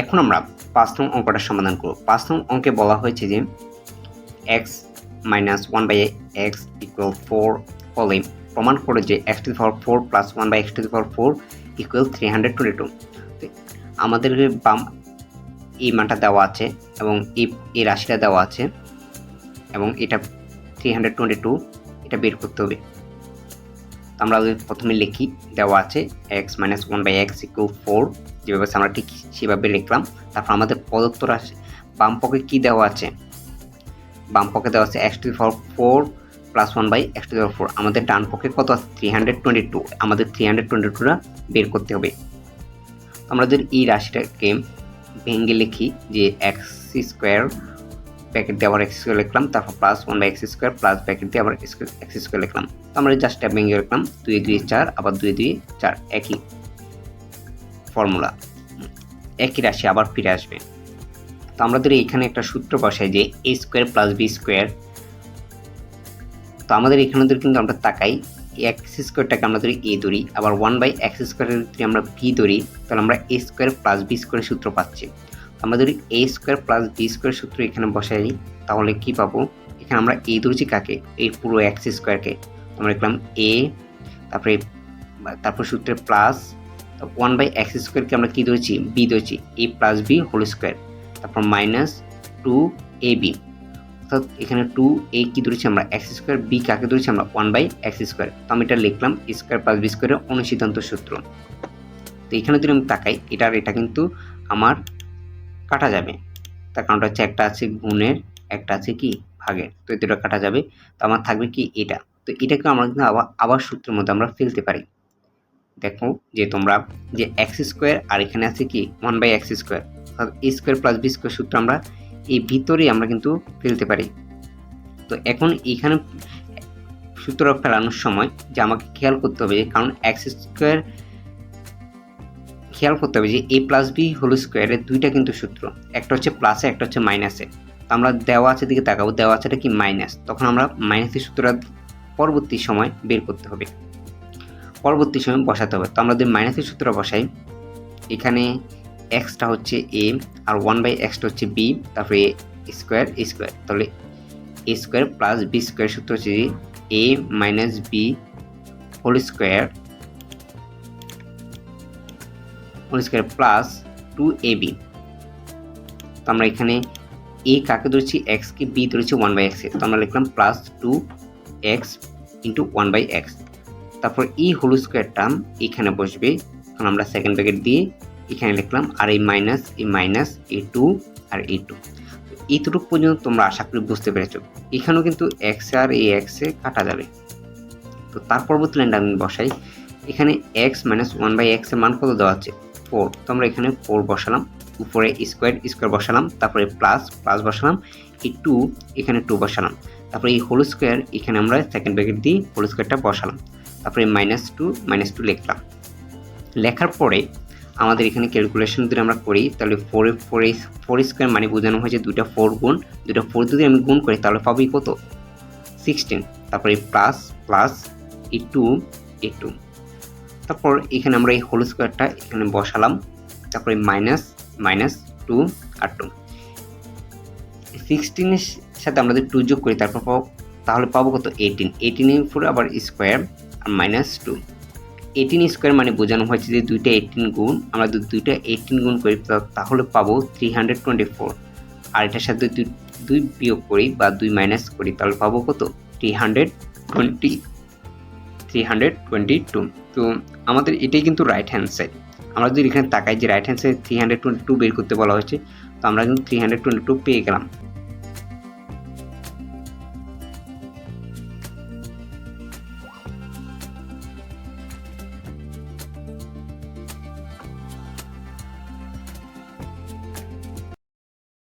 এখন আমরা পাঁচ নং অঙ্কটা সমাধান করব। পাঁচ নং অঙ্কে বলা হয়েছে যে X minus one by X equal four হলে প্রমাণ করে যে X to the power four plus one by X to the power four equal three hundred twenty two আমাদের বাম এই মানটা দেওয়া আছে এবং এই এই রাশিটা দেওয়া আছে এবং এটা থ্রি হান্ড্রেড টোয়েন্টি টু এটা বের করতে হবে। আমরা যদি প্রথমে লিখি, দেওয়া আছে X minus one by X equal four যেভাবে আমরা ঠিক সেভাবে লিখলাম। তারপর আমাদের প্রদত্ত রাশি, বাম পকে কী দেওয়া আছে? বাম পকে দেওয়া আছে x to power four plus one by x to four আমাদের ডান পক্ষে কত আছে? থ্রি হান্ড্রেড টোয়েন্টি টু আমাদের থ্রি হান্ড্রেড টোয়েন্টি টুটা বের করতে হবে। আমরা যদি এই রাশিটাকে ভেঙে লিখি যে এক্স স্কোয়ার ব্যাকেট দিয়ে আবার এক্স স্কোয়ার লিখলাম, তারপর plus one by x square plus bracket দিয়ে আবার এক্স স্কোয়ার লিখলাম। আমরা জাস্ট ভেঙে লিখলাম, দুই দুই, চার, আবার দুই দুই, চার, একই ফর্মুলা একই রাশি আবার ফিরে আসবে। তো আমরা এখানে একটা সূত্র বসাই যে a square plus b square তো আমাদের এখানে ধরে কিন্তু আমরা তাকাই এক্স স্কোয়ারটাকে আমরা ধরি এ ধরি, আবার ওয়ান বাই এক্স স্কোয়ারের যদি আমরা বি ধরি, তাহলে আমরা এ স্কোয়ার প্লাস বি স্কোয়ারের সূত্র পাচ্ছি। আমরা যদি a square plus b square সূত্র এখানে বসাই তাহলে কি পাবো? এখানে আমরা এ ধরেছি কাকে? এই পুরো এক্স স্কোয়ারকে আমরা লিখলাম এ তারপরে, তারপর সূত্রে প্লাস ওয়ান বাই এক্স স্কোয়ারকে আমরা কী ধরেছি? বি ধরেছি। A plus b whole square তারপর মাইনাস টু এ বি অর্থাৎ এখানে টু এ কী ধরেছি আমরা? এক্স স্কোয়ার বি কাকে ধরেছি আমরা? ওয়ান বাই এক্স স্কোয়ার তো আমি এটা লিখলাম স্কোয়ার প্লাস বি স্কোয়ারের অনুসিদ্ধান্ত সূত্র। তো এখানে যদি আমি তাকাই, এটার, এটা কিন্তু আমার কাটা যাবে। তার কারণটা হচ্ছে একটা আছে গুণের, একটা আছে কি? ভাগের। তো এই দুটো কাটা যাবে। তো আমার থাকবে কি এটা। তো এটাকে আমরা কিন্তু আবার আবার সূত্রের মধ্যে আমরা ফেলতে পারি। দেখো যে তোমরা যে এক্স স্কোয়ার আর এখানে আছে কি? ওয়ান বাই এক্স স্কোয়ার অর্থাৎ a square plus b square সূত্র আমরা এই ভিতরেই আমরা কিন্তু ফেলতে পারি। তো এখন এইখানে সূত্র ফেলানোর সময় যে আমাকে খেয়াল করতে হবে কারণ এক্স স্কোয়ার খেয়াল করতে হবে যে এ প্লাস বি হোল স্কোয়ারের দুইটা কিন্তু সূত্র। একটা হচ্ছে প্লাসে একটা হচ্ছে মাইনাসে তো আমরা দেওয়া আছে দিকে তাকাবো, দেওয়া আছেটা কি মাইনাস তখন আমরা মাইনাসের সূত্রটা পরবর্তী সময় বের করতে হবে। পরবর্তী সময় বসাতে হবে। তো আমরা যদি মাইনাসের সূত্র বসাই, এখানে এক্সটা হচ্ছে এ আর ওয়ান বাই এক্সটা হচ্ছে বি তারপরে এ স্কোয়ার এ স্কোয়ার তাহলে a square plus b square সূত্র হচ্ছে a minus b whole square whole square plus two a b তো আমরা এখানে এ কাকে ধরেছি? এক্সকে বি ধরেছি ওয়ান বাই এক্সে তো আমরা লিখলাম plus two x into one by x তারপর এই হোল স্কোয়ার টার্ম এখানে বসবে। কারণ আমরা সেকেন্ড ব্র্যাকেট দিয়ে এখানে লিখলাম আর এই মাইনাস এই মাইনাস এ টু আর এ টু এইটুকু পর্যন্ত তোমরা আশা করি বুঝতে পেরেছ। এখানেও কিন্তু এক্স আর এই এক্সে কাটা যাবে। তো তার পরবর্তী লাইনটা আমি বসাই। এখানে এক্স মাইনাস ওয়ান বাই এক্সের মান কত দেওয়া আছে? ফোর তো আমরা এখানে ফোর বসালাম। উপরে স্কোয়ার স্কোয়ার বসালাম। তারপরে প্লাস প্লাস বসালাম। এই টু এখানে টু বসালাম। তারপরে এই হোল স্কোয়ার এখানে আমরা সেকেন্ড ব্র্যাকেট দিয়ে হোল স্কোয়ারটা বসালাম। তারপরে মাইনাস টু মাইনাস টু লিখলাম। লেখার পরে আমাদের এখানে ক্যালকুলেশন যদি আমরা করি, তাহলে ফোর ফোর ফোর স্কোয়ার মানে বোঝানো হয়েছে দুইটা ফোর গুণ। দুইটা ফোর যদি আমি গুণ করি, তাহলে পাবো কত? সিক্সটিন তারপরে plus plus e two a two তারপর এখানে আমরা এই হোল স্কোয়ারটা এখানে বসালাম। তারপরে মাইনাস মাইনাস টু আর টু সিক্সটিনের সাথে আমরা যদি টু যোগ করি, তারপর পাবো, তাহলে পাবো কত? এইটিন এইটিনের উপরে আবার স্কোয়ার আর মাইনাস টু এইটিন স্কোয়ার মানে বোঝানো হয়েছে যে দুইটা এইটিন গুণ, আমরা যদি দুইটা এইটিন গুণ করি তাহলে পাবো থ্রি হান্ড্রেড টোয়েন্টি ফোর আর এটার সাথে দুই দুই বিয়োগ করি বা দুই মাইনাস করি, তাহলে পাবো কত? Three hundred twenty three hundred twenty two তো আমাদের এটাই কিন্তু রাইট হ্যান্ড সাইড আমরা যদি এখানে তাকাই যে right hand side three hundred twenty two বের করতে বলা হয়েছে, তো আমরা কিন্তু থ্রি হান্ড্রেড টোয়েন্টি টু পেয়ে গেলাম।